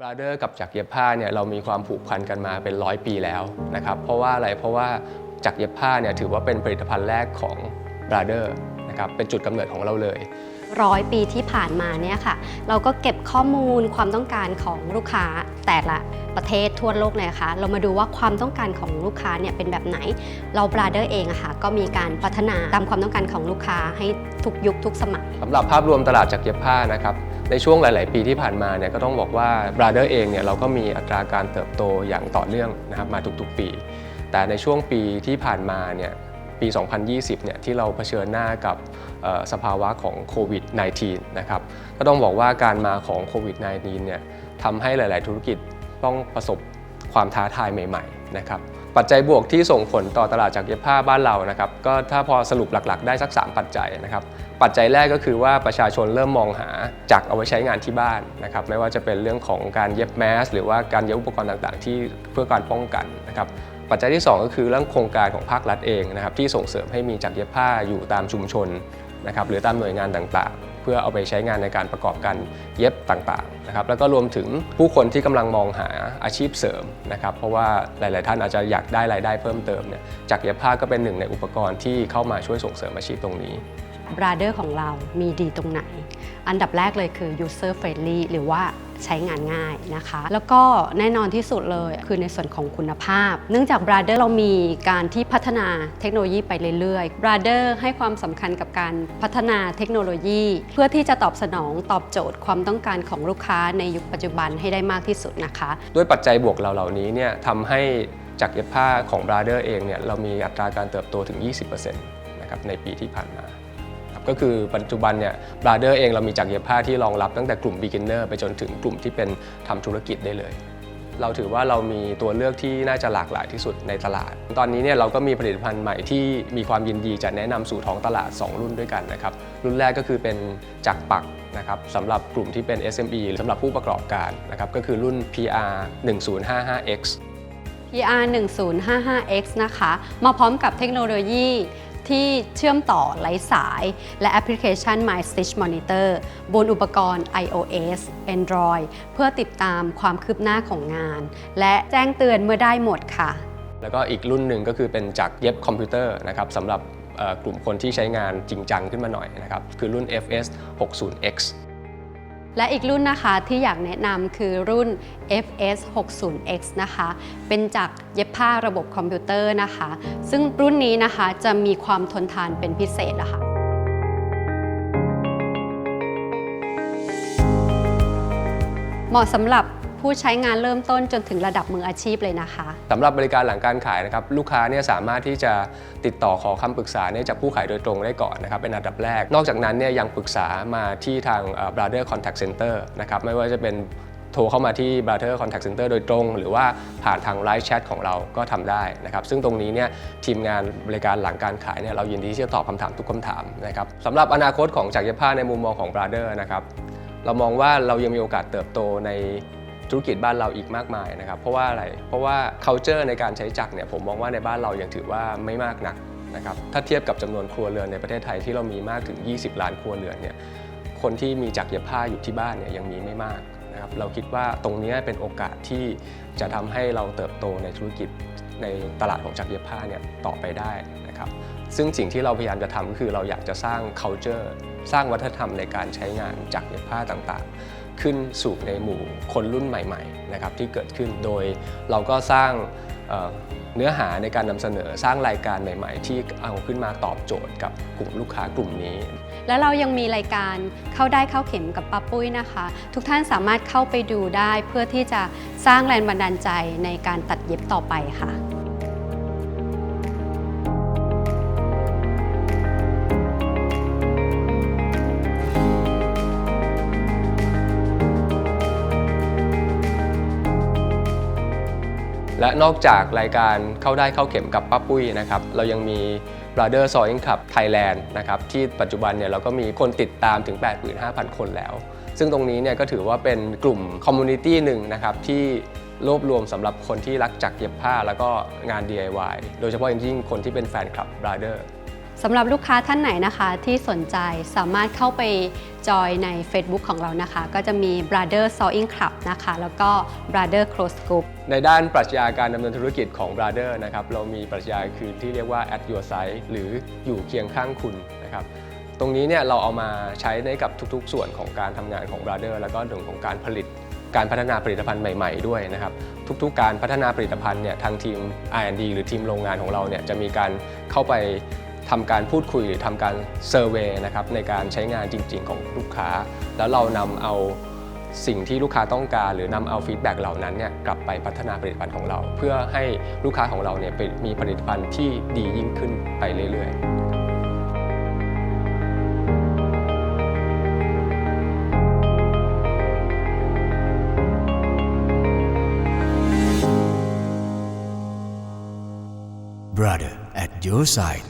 บราเดอร์กับจักรเย็บผ้าเนี่ยเรามีความผูกพันกันมาเป็นร้อยปีแล้วนะครับเพราะว่าอะไรเพราะว่าจักรเย็บผ้าเนี่ยถือว่าเป็นผลิตภัณฑ์แรกของบราเดอร์นะครับเป็นจุดกำเนิดของเราเลยร้อยปีที่ผ่านมาเนี่ยค่ะ เราก็เก็บข้อมูลความต้องการของลูกค้าแต่ละประเทศทั่วโลกเลยนะคะเรามาดูว่าความต้องการของลูกค้าเนี่ยเป็นแบบไหน เราบราเดอร์เองอะค่ะก็มีการพัฒนาตามความต้องการของลูกค้าให้ทุกยุคทุกสมัยสำหรับภาพรวมตลาดจักรเย็บผ้านะครับ ในช่วงหลาย ๆ ปีที่ผ่านมาเนี่ยก็ต้องบอกว่าบราเดอร์เองเนี่ยเราก็มีอัตราการเติบโตอย่างต่อเนื่องนะครับมาทุก ๆ ปี แต่ในช่วงปีที่ผ่านมาเนี่ยปี 2020 เนี่ยที่เราเผชิญหน้ากับสภาวะของโควิด -19 นะครับก็ต้องบอกว่าการมาของโควิด -19 เนี่ยทำให้หลาย ๆ ธุรกิจต้องประสบความท้าทายใหม่ ๆ นะครับ ปัจจัยบวกที่ส่งผลต่อตลาดจากรเย็บผ้าบ้านเรานะครับก็ถ้าพอสรุปหลักๆ ได้สัก 3 ปัจจัยนะครับปัจจัยแรกก็คือว่าประชาชนเริ่มมองหาจักรเอาไว้ใช้งานที่บ้านนะครับไม่ว่าจะเป็นเรื่องของการเย็บแมส หรือว่าการเย็บอุปกรณ์ต่างๆ ที่เพื่อการป้องกันนะครับปัจจัยที่ 2 ก็คือเรื่องโครงการของภาครัฐเองนะครับที่ส่งเสริมให้มีจักรเย็บผ้าอยู่ตามชุมชนนะครับหรือตามหน่วยงานต่างๆ เพื่อเอาไปใช้งานในการประกอบการเย็บต่างๆนะครับแล้วก็รวมถึงผู้คนที่กำลังมองหาอาชีพเสริมนะครับเพราะว่าหลาย ๆ ท่านอาจจะอยากได้รายได้เพิ่มเติมเนี่ยจักรเย็บผ้าก็เป็นหนึ่งในอุปกรณ์ที่เข้ามาช่วยส่งเสริมอาชีพตรงนี้บราเดอร์ของเรามีดีตรงไหน อันดับแรกเลยคือ user friendly หรือว่า ใช้งานง่ายนะคะ แล้วก็แน่นอนที่สุดเลยคือในส่วนของคุณภาพ เนื่องจาก b r a d e r เรามีการที่พัฒนาเทคโนโลยีไปเรื่อยๆ b r a d e r ให้ความสำคัญกับการพัฒนาเทคโนโลยี เพื่อที่จะตอบสนองตอบโจทย์ความต้องการของลูกค้าในยุคปัจจุบันให้ได้มากที่สุดนะคะ ด้วยปัจจัยบวกเหล่านี้เนี่ยทำให้จักเย็บผ้าของบราเดอร์เองเนี่ยเรามีอัตราการเติบโตถึง 20%นะครับในปีที่ผ่านมา ก็คือปัจจุบันเนี่ยบราเดอร์เองเรามีจักรเย็บผ้าที่รองรับตั้งแต่กลุ่ม beginner ไปจนถึงกลุ่มที่เป็นทำธุรกิจได้เลย เราถือว่าเรามีตัวเลือกที่น่าจะหลากหลายที่สุดในตลาด ตอนนี้เนี่ยเราก็มีผลิตภัณฑ์ใหม่ที่มีความยินดีจะแนะนำสู่ท้องตลาด 2 รุ่นด้วยกันนะครับรุ่นแรกก็คือเป็นจักรปักนะครับสำหรับกลุ่มที่เป็น SME สำหรับผู้ประกอบการนะครับก็คือรุ่น PR 1055X PR 1055X นะคะ มาพร้อมกับเทคโนโลยี ที่เชื่อมต่อไร้สาย และแอปพลิเคชัน My Stitch Monitor บนอุปกรณ์ iOS Android เพื่อติดตามความคืบหน้าของงาน และแจ้งเตือนเมื่อได้หมดค่ะ แล้วก็อีกรุ่นหนึ่งก็คือเป็นจักเย็บคอมพิวเตอร์นะครับสำหรับกลุ่มคนที่ใช้งานจริงจังขึ้นมาหน่อยนะครับคือรุ่น FS 60X และอีกรุ่นนะคะที่อยากแนะนำคือรุ่น FS 60X นะคะ เป็นจากเย็บผ้าระบบคอมพิวเตอร์นะคะ ซึ่งรุ่นนี้นะคะจะมีความทนทานเป็นพิเศษนะคะเหมาะสำหรับ ผู้ใช้งานเริ่มต้นจนถึงระดับมืออาชีพเลยนะคะ สำหรับบริการหลังการขายนะครับลูกค้าเนี่ยสามารถที่จะติดต่อขอคำปรึกษาเนี่ยจากผู้ขายโดยตรงได้ก่อนนะครับเป็นอันดับแรก นอกจากนั้นเนี่ยยังปรึกษามาที่ทาง Brother Contact Center นะครับไม่ว่าจะเป็นโทรเข้ามาที่ Brother Contact Center โดยตรง หรือว่าผ่านทางไลฟ์แชทของเราก็ทำได้นะครับซึ่งตรงนี้เนี่ยทีมงานบริการหลังการขายเนี่ยเรายินดีที่จะตอบคำถามทุกคำถามนะครับสำหรับอนาคตของจักรย็บผ้าในมุมมองของ Brother นะครับเรามองว่าเรายังมีโอกาสเติบโตใน ธุรกิจบ้านเราอีกมากมายนะครับ เพราะว่าอะไร เพราะว่า culture ในการใช้จักรเนี่ยผมมองว่าในบ้านเรายังถือว่าไม่มากนักนะครับ ถ้าเทียบกับจำนวนครัวเรือนในประเทศไทยที่เรามีมากถึง 20 ล้านครัวเรือนเนี่ย คนที่มีจักรเย็บผ้าอยู่ที่บ้านเนี่ยยังมีไม่มากนะครับ เราคิดว่าตรงนี้เป็นโอกาสที่จะทำให้เราเติบโตในธุรกิจในตลาดของจักรเย็บผ้าเนี่ยต่อไปได้นะครับ ซึ่งสิ่งที่เราพยายามจะทำก็คือเราอยากจะสร้าง culture สร้างวัฒนธรรมในการใช้งานจักรเย็บผ้าต่างๆ ขึ้นสู่ในหมู่คนรุ่นใหม่ๆนะครับที่เกิดขึ้นโดยเราก็สร้างเเนื้อหาในการนำเสนอสร้างรายการใหม่ ๆ ที่เอาขึ้นมาตอบโจทย์กับกลุ่มลูกค้ากลุ่มนี้ แล้วเรายังมีรายการเข้าได้เข้าเข็มกับป้าปุ้ยนะคะ ทุกท่านสามารถเข้าไปดูได้เพื่อที่จะสร้างแรงบันดาลใจในการตัดเย็บต่อไปค่ะ และนอกจากรายการเข้าได้เข้าเข็มกับป้าปุ้ยนะครับ เรายังมี Brother s o i n g Club Thailand นะครับที่ปัจจุบันเนี่ยเราก็มีคนติดตามถึง 85,000 คนแล้ว ซึ่งตรงนี้เนี่ยก็ถือว่าเป็นกลุ่มคอมมูนิตี้หนึ่งนะครับที่รวบรวมสำหรับคนที่รักจักรเย็บผ้าแล้วก็งาน DIY โดยเฉพาะอย่างยิ่งคนที่เป็นแฟนคลับ Brother สำหรับลูกค้าท่านไหนนะคะที่สนใจสามารถเข้าไปจอยใน Facebook ของเรานะคะ ก็จะมี Brother Sewing Club นะคะ แล้วก็ Brother Close Group ในด้านปรัชญาการดำเนินธุรกิจของ Brother นะครับ เรามีปรัชญาคือที่เรียกว่า at your side หรืออยู่เคียงข้างคุณนะครับ ตรงนี้เนี่ยเราเอามาใช้ในกับทุกๆ ส่วนของการทำงานของ Brother แล้วก็เรื่องของการผลิตการพัฒนาผลิตภัณฑ์ใหม่ ๆ ด้วยนะครับ ทุกๆ การพัฒนาผลิตภัณฑ์เนี่ยทางทีม R&D หรือทีมโรงงานของเราเนี่ยจะมีการเข้าไป ทำการพูดคุยหรือทำการเซอร์เวยนะครับในการใช้งานจริง ๆ ของลูกค้า แล้วเรานำเอาสิ่งที่ลูกค้าต้องการ หรือนำเอาฟีดแบ็กเหล่านั้นเนี่ยกลับไปพัฒนาผลิตภัณฑ์ของเรา เพื่อให้ลูกค้าของเราเนี่ยมีผลิตภัณฑ์ที่ดียิ่งขึ้นไปเรื่อยๆ Brother at your side